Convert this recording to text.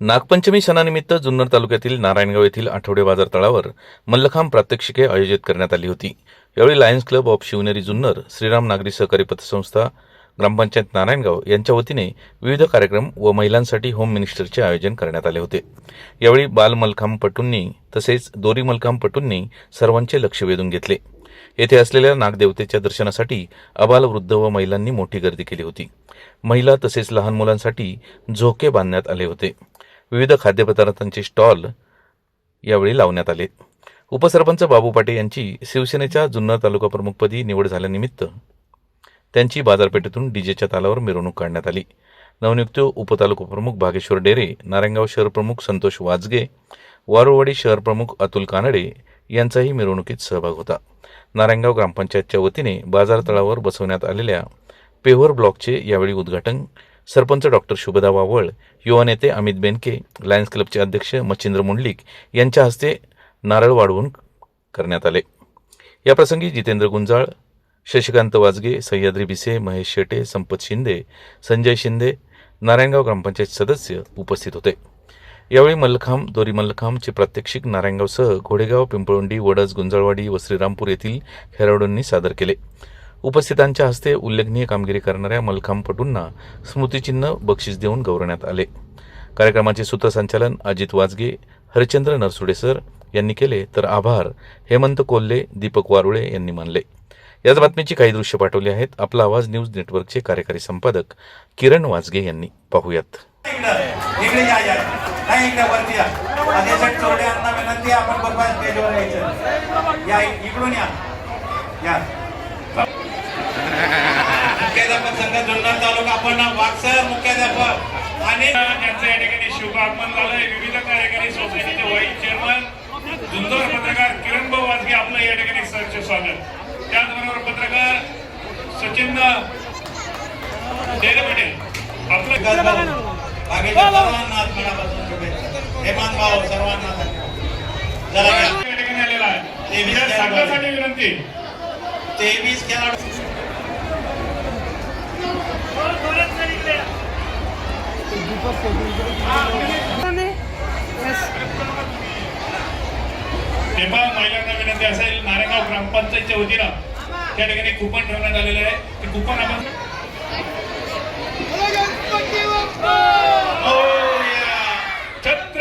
नागपंचमी सणानिमित्त जुन्नर तालुक्यातील नारायणगाव येथील आठवडे बाजार तळावर मल्लखांब प्रात्यक्षिके आयोजित करण्यात आली होती. यावेळी lions club of Shivneri Junnar Shriram नागरी सहकारी पतसंस्था ग्रामपंचायत नारायणगाव यांच्या वतीने विविध कार्यक्रम व महिलांसाठी होम मिनिस्टरचे आयोजन करण्यात आले होते. यावेळी बाल मलखांबपटूंनी तसेच दोरी मलखांबपटूंनी सर्वांचे लक्ष वेधून घेतले. येथे असलेल्या नागदेवतेच्या दर्शनासाठी अबाल वृद्ध व महिलांनी मोठी गर्दी केली होती. महिला तसेच लहान मुलांसाठी झोके बांधण्यात आले होते. विविध खाद्यपदार्थांचे स्टॉल यावेळी लावण्यात आले. उपसरपंच बाबू पाटे यांची शिवसेनेच्या जुन्नर तालुका प्रमुखपदी निवड झाल्यानिमित्त त्यांची बाजारपेठेतून डीजेच्या तालावर मिरवणूक काढण्यात आली. नवनियुक्त उपतालुका प्रमुख भागेश्वर डेरे नारायणगाव शहर प्रमुख संतोष वाजगे वारुवाडी शहर प्रमुख अतुल कानडे यांचाही मिरवणुकीत सहभाग होता. नारायणगाव ग्रामपंचायतच्या वतीने बाजार तळावर बसवण्यात आलेल्या पेव्हर ब्लॉकचे यावेळी उद्घाटन सरपंच डॉक्टर शुभदा वावळ युवा नेते अमित बेनके लायन्स क्लबचे अध्यक्ष मच्छिंद्र मुंडलिक यांच्या हस्ते नारळ वाढवून करण्यात आले. याप्रसंगी जितेंद्र गुंजाळ शशिकांत वाजगे सह्याद्री भिसे महेश शेटे संपत शिंदे संजय शिंदे नारायणगाव ग्रामपंचायत सदस्य उपस्थित होते. यावेळी मल्लखांब दोरी मल्लखांबचे प्रात्यक्षिक नारायणगावसह घोडेगाव पिंपळोंडी वडज गुंजाळवाडी व श्रीरामपूर येथील खेळाडूंनी सादर केले. उपस्थितांच्या हस्ते उल्लेखनीय कामगिरी करणाऱ्या मलखांबपटूंना स्मृतिचिन्ह बक्षीस देऊन गौरवण्यात आले. कार्यक्रमाचे सूत्रसंचालन अजित वाजगे हरिचंद्र नरसुडे सर यांनी केले तर आभार हेमंत कोल्हे दीपक वारुळे यांनी मानले. याच बातमीची काही दृश्य पाठवली आहेत. आपला आवाज न्यूज नेटवर्कचे कार्यकारी संपादक किरण वाजगे यांनी. पाहूयात. इकडे या. या नाही इकडे वरती या. अध्यक्ष चोरडे यांना विनंती आहे, आपण बघा स्टेजवर यायचं. या इकडून या. या. मुख्याध्यापक संघ जुन्नर तालुका आपण वागसर मुख्याध्यापक. आणि त्यांचं या ठिकाणी शुभागमन झालं विविध कार्यकारी सोसायटीचे व्हाईस चेअरमन जुन्नर पत्रकार किरण भाऊ वाजगे आपलं या ठिकाणी सहर्ष स्वागत. त्याचबरोबर पत्रकार सचिन डेरेपटे आपलं विकास बाकीच्या सर्वांना आज मनापासून शुभेच्छा. हेमान भाऊ सर्वांना धन्यवाद. विनंती. तेवीस खेळाडू. तेव्हा महिलांना विनंती असेल नारायणगाव ग्रामपंचायतच्या वतीनं त्या ठिकाणी कुपन ठेवण्यात आलेलं आहे. ते कुपन आपण